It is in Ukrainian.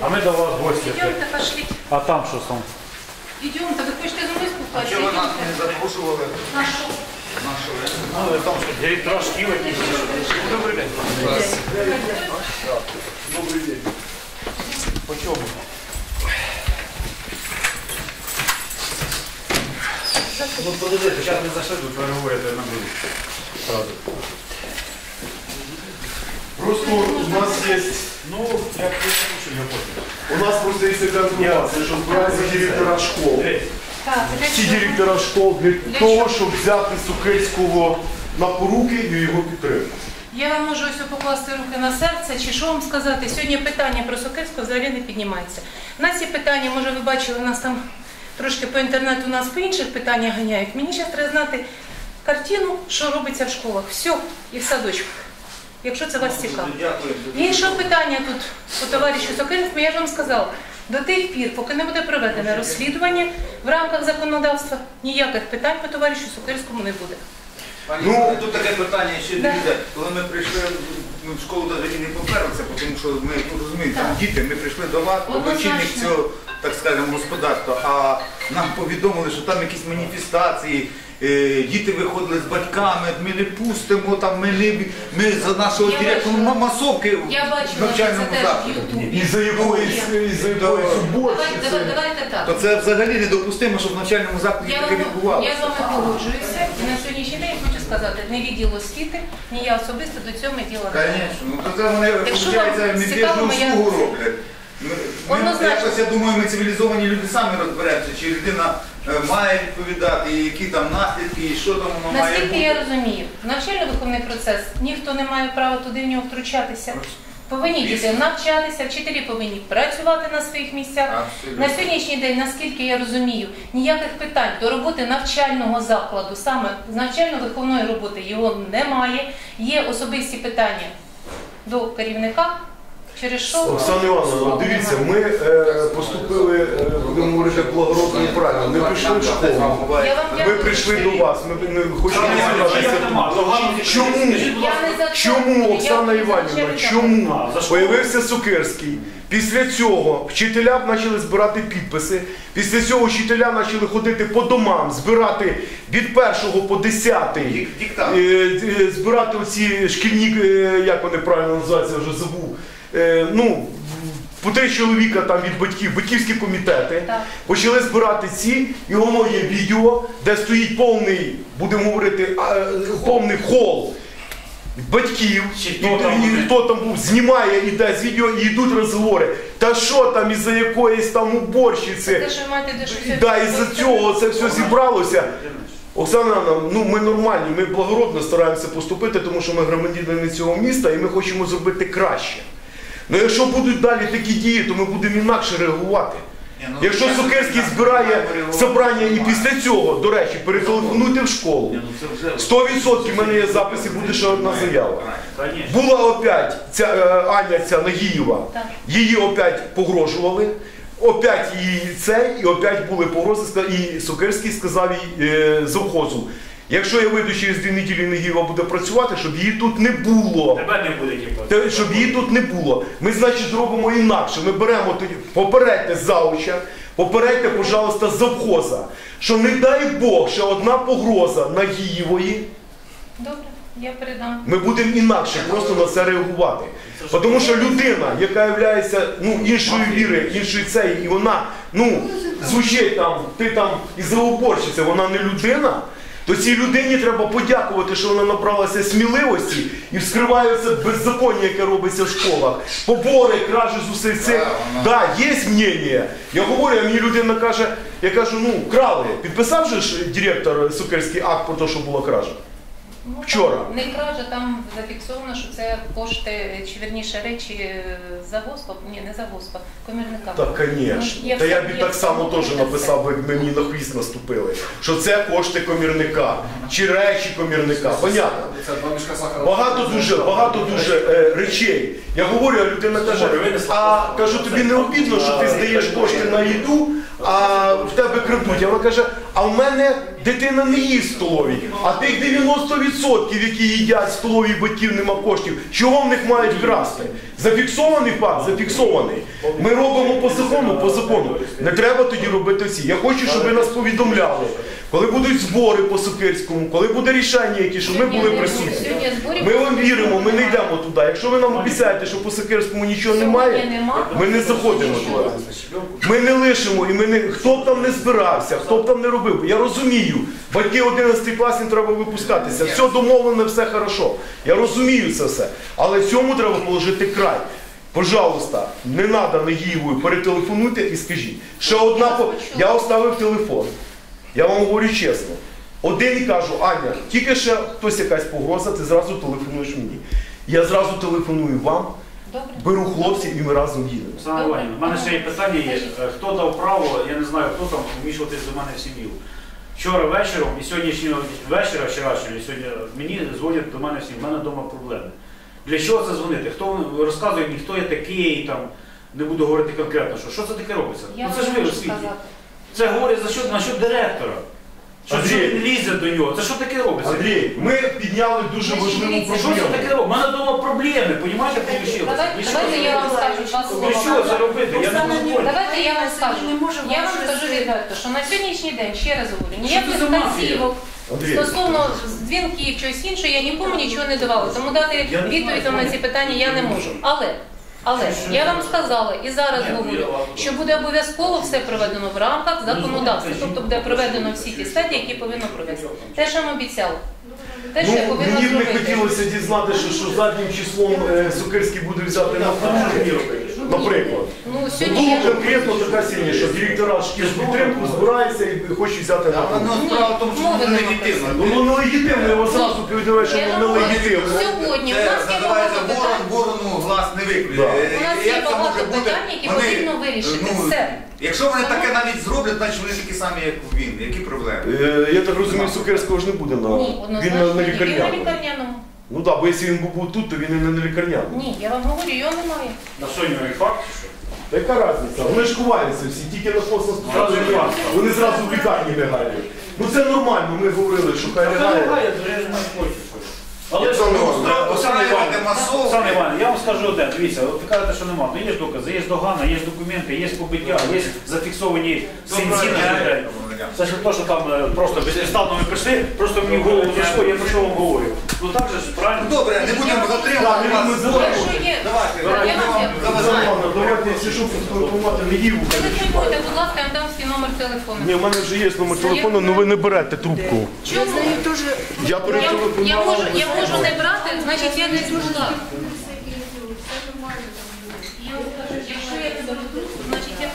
а ми до вас гості. Идемте, пошли. А там що сам? Идемте, вы хочете за мной спускаться? Чого ви нас не запрошували? На что? Нашого. Ну, там що, директора шкіл якісь. Добрий день. Добрий день. По чому? Ну, подождите, зараз не зайшли, ви переговорите на буде. Сразу. Просто у нас є, Ну, я понял. у нас просто є така інформація, що збираються директора школ. Всі директора школ для Для того, чого? щоб взяти Сукельського на поруки і його підтримати. Я вам можу ось покласти руки на серце, чи що вам сказати? Сьогодні питання про Сокирського взагалі не піднімається. У нас є питання, може ви бачили, у нас там трошки по інтернету нас по інших питаннях ганяють. Мені зараз треба знати картину, що робиться в школах. Все, і в садочках, якщо це вас цікаво. Дякую. Іншого питання тут по товаришу Сокирському, я ж вам сказала, до тих пір, поки не буде проведене розслідування в рамках законодавства, ніяких питань по товаришу Сокирському не буде. Пані, Ну, тут таке питання ще Да. дивіться. Коли ми прийшли ми в школу навіть не поперлися, тому що ми ну, розумієте, там діти, ми прийшли до вас, Однозначно. очільник цього, так скажемо, господарства, а нам повідомили, що там якісь маніфестації. Е, Діти виходили з батьками, ми не пустимо, там ми не ми за нашого Я директора бачила. ма- масовки в Я бачила, що навчальному це теж в закладі. Ютубі. І за якоїсь, і за якоїсь Давайте, уборщиці. давайте, давайте так. То це взагалі недопустимо, щоб в навчальному закладі Я, таке вам, відбувалося. я з вами погоджуюся і на сьогоднішній день хочу сказати, не відділ освіти, ні я особисто до цього не діла. Звісно, ну то це вони Якщо вам виходить, медвежну цікаво моя- услугу роблять. Ми, Однозначно. якось, я думаю, ми цивілізовані люди самі розберемося, чи людина е, має відповідати, і які там наслідки, і що там воно має Наскільки бути. я розумію, навчально-виховний процес ніхто не має права туди в нього втручатися. Повинні діти навчатися, вчителі повинні працювати на своїх місцях. Абсолютно. На сьогоднішній день, наскільки я розумію, ніяких питань до роботи навчального закладу, саме з навчально-виховної роботи його немає. Є особисті питання до керівника, через що Оксана Івановна, дивіться, ми е, поступили, е, будемо говорити, благородно і правильно. Ми прийшли в школу. Я вам Ми дякую. прийшли до вас, ми, ми хочемо Чому? Чому? Я не за це. Чому, Я Оксана не за Іванівна, чому появився Сокирський? Після цього вчителя почали збирати підписи. Після цього вчителя почали ходити по домам, збирати від першого по десятий, Дік- диктант. е, е, збирати оці шкільні, е, як вони правильно називаються, вже забув. Е, Ну, по три чоловіка там від батьків, батьківські комітети. Так. Почали збирати ці, і воно є відео, де стоїть повний, будемо говорити, а, е, повний хол батьків, Чи і, хто там і хто там був, знімає, іде з відео, і йдуть розговори. Та що там із-за якоїсь там уборщиці? Те, що маєте до що Да, із-за цього це все зібралося. Оксана, ну ми нормальні, ми благородно стараємося поступити, тому що ми громадяни цього міста і ми хочемо зробити краще. Ну якщо будуть далі такі дії, то ми будемо інакше реагувати. Ні, ну, Якщо Сокирський збирає собрання і після цього, до речі, перетелефонуйте в школу. Ні, ну 100% в мене є записи, буде ще одна заява. Була опять ця е, Аня ця Нагієва, її опять погрожували, опять її це, і опять були погрози, і Сокирський сказав їй е, завхозу. Якщо я вийду через дві неділі Нагієва буде працювати, щоб її тут не було. Тебе не буде. Те, щоб її тут не було. Ми, значить, зробимо інакше. Ми беремо тоді, попередьте зауча, попередьте, пожалуйста, завхоза, що не дай Бог, ще одна погроза Нагієвої. Добре, я передам. Ми будемо інакше просто на це реагувати. Тому що людина, яка є ну, іншої віри, іншої цієї, і вона ну, звучить там, ти там із уборщиця, вона не людина. То цій людині треба подякувати, що вона набралася сміливості і вскриває це беззаконня, яке робиться в школах. Побори, кражі з усіх цих. Да, Да, є мнення. Я говорю, а мені людина каже, я кажу, ну крали. Підписав же ж директор Сукерський акт про те, що була кража? Ну, Вчора. там Не кража, там зафіксовано, що це кошти, чи вірніше речі е, завгоспа, ні, не завгоспа, комірника. Так, звісно. Ну, Та я б і так само теж написав, би мені на хвіст наступили. Що це кошти комірника, чи речі комірника. Понятно. Багато дуже, багато дуже е, речей. Я говорю, а людина каже, а кажу, тобі не обідно, що ти здаєш кошти на їду, а в тебе крадуть. А вона каже, а в мене дитина не їсть в столовій. А тих 90%, які їдять в столовій батьків, нема коштів, чого в них мають красти? Зафіксований факт, зафіксований. Ми робимо по закону, по закону. Не треба тоді робити всі. Я хочу, щоб ви нас повідомляли, коли будуть збори по Сокирському, коли буде рішення, які, щоб ми були присутні. Ми вам віримо, ми не йдемо туди. Якщо ви нам обіцяєте, що по Сокирському нічого немає, ми не заходимо туди. Ми не лишимо, і ми не хто б там не збирався, хто б там не робив. Я розумію, батьки 11 класів треба випускатися. Все домовлено, все хорошо. Я розумію це все. Але цьому треба положити край. Пожалуйста, не треба Нагієвою, перетелефонуйте і скажіть. Ще одна. Я оставив телефон. Я вам говорю чесно. Один кажу, Аня, тільки ще хтось якась погроза, ти зразу телефонуєш мені. Я зразу телефоную вам, Добре. беру хлопців і ми разом їдемо. Оксана Іванівна, в мене ще є питання є. Е, Хто дав право, я не знаю, хто там вмішуватись до мене в сім'ю. Вчора вечором і сьогоднішнього вечора, вчорашнього, і сьогодні мені дзвонять до мене всі, в мене вдома проблеми. Для чого це дзвонити? Хто розказує мені, хто я такий, там, не буду говорити конкретно, що, що це таке робиться? Я ну це ж ви в світі. сказати. Це говорить за що, на що директора. Що, що він лізе до нього? Це що таке робиться? Андрій, ми підняли дуже важливу Що це проблему. таке робить? У мене вдома проблеми, понімаєте? Давайте, Для давайте я вам скажу два Для чого це слова. робити? Я не можу. Давайте я вам скажу. Я вам скажу відверто, що на сьогоднішній день, ще раз говорю, це ніяких за мафія? вказівок Андрій. стосовно дзвінків, чогось іншого, я нікому нічого не давала. Тому дати Я не відповідь знаю, на ці питання я не можу. Але, але я вам сказала і зараз говорю, що буде обов'язково все проведено в рамках законодавства. Тобто буде проведено всі ті статті, які повинно провести. Те, що ми обіцяли. Те, що Ну, мені б не зробити. хотілося дізнатися, що, що заднім числом е, Сокирський буде взяти на фронті, наприклад. Ну, сьогодні Було конкретно така сім'я, що директора шкіл підтримку збирається і хоче взяти на ну, справа в тому, що воно нелегітимно. Воно нелегітимне, його зразу повідомляє, що воно вам нелегітимне. Сьогодні у нас є називається багато ворон, питань. ворону глас не виклює. Да. У нас як є це багато може бути? питань, які Вони, потрібно вирішити. ну, Все. Якщо вони таке навіть зроблять, значить вони такі самі, як він. Які проблеми? Е, Я так розумію, Сокирського ж не буде на Ні, він на, однозначно. на ні. Він на лікарняному. лікарняному. Ну так, бо якщо він був тут, то він і не на лікарняному. Ні, я вам говорю, його немає. На сьогодні факт, чи що? Та яка різниця? Вони ж ховаються всі, тільки на космос Зразу вони, лягають. вони зразу в лікарні лягають. Ну це нормально, ми говорили, що хай лягає. я ж не. Але Якщо ж, ну, Оксана Іванівна. Оксана Іванівна, я вам скажу одне, дивіться, от ви кажете, що немає. Ну є ж докази, є догана, є документи, є побиття, є зафіксовані синці на Це ж не то, що там е, просто безпідставно ми прийшли, просто мені в голову зайшло, я про що вам говорю. Ну так же ж, правильно? Добре, не будемо затримувати вас. Давайте, Я ми вам. Ладно, давайте, якщо що, поспілкувати не їву. телефонуйте, будь ласка, я вам дам свій номер телефону. Ні, в мене вже є номер телефону, але ви не берете трубку. Я теж Я Я, я, перетелефонував. можу, я можу не брати, значить я не змогла. Я скажу, якщо я не беру трубку, значить я